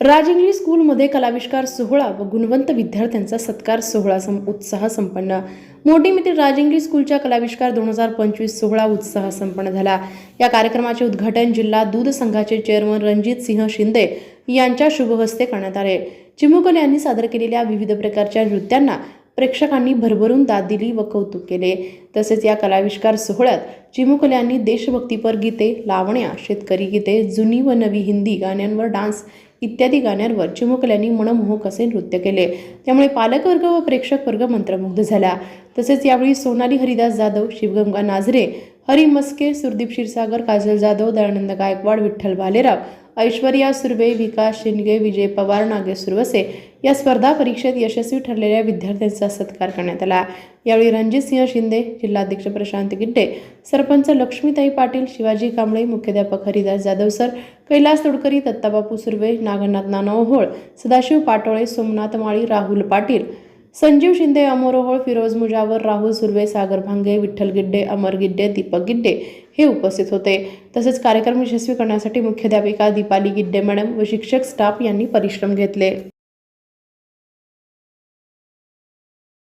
राज English स्कूलमध्ये कलाविष्कार सोहळा व गुणवंत विद्यार्थ्यांचा सत्कार सोहळा सं उत्साह संपन्न. मोठी मित्र राज इंग्लिश स्कूलच्या कलाविष्कार दोन हजार पंचवीस सोहळा उत्साह संपन्न झाला. या कार्यक्रमाचे उद्घाटन जिल्हा दूध संघाचे चेअरमन रणजित सिंह शिंदे यांच्या शुभहस्ते करण्यात आले. चिमुकल यांनी सादर केलेल्या विविध प्रकारच्या नृत्यांना प्रेक्षकांनी भरभरून दाद दिली व कौतुक केले. तसेच या कलाविष्कार सोहळ्यात चिमुकल यांनी देशभक्तीपर गीते लावण्या शेतकरी गीते जुनी व नवी हिंदी गाण्यांवर डान्स इत्यादी गाण्यांवर चिमुकल यांनी मनमोहक असे नृत्य केले. त्यामुळे पालकवर्ग व प्रेक्षक वर्ग मंत्रमुग्ध झाला. तसेच यावेळी सोनाली हरिदास जाधव शिवगंगा नाझरे हरी मस्के सुरदीप क्षीरसागर काजल जाधव दयानंद गायकवाड विठ्ठल भालेराव ऐश्वर्या सुर्वे विकास शिंदे विजय पवार नागेश सुरवसे या स्पर्धा परीक्षेत यशस्वी ठरलेल्या विद्यार्थ्यांचा सत्कार करण्यात आला. यावेळी रणजित सिंह शिंदे जिल्हाध्यक्ष प्रशांत गिड्डे सरपंच लक्ष्मीताई पाटील शिवाजी कांबळे मुख्याध्यापक हरिदास जाधव सर कैलास तोडकरी दत्ताबापू सुर्वे नागनाथ नानाओहोळ सदाशिव पाटोळे सोमनाथ माळी राहुल पाटील संजीव शिंदे अमोर ओहोळ फिरोज मुजावर राहुल सुर्वे सागर भांगे विठ्ठल गिड्डे अमर गिड्डे दीपक गिड्डे हे उपस्थित होते. तसेच कार्यक्रम यशस्वी करण्यासाठी मुख्याध्यापिका दीपाली गिड्डे मॅडम व शिक्षक स्टाफ यांनी परिश्रम घेतले.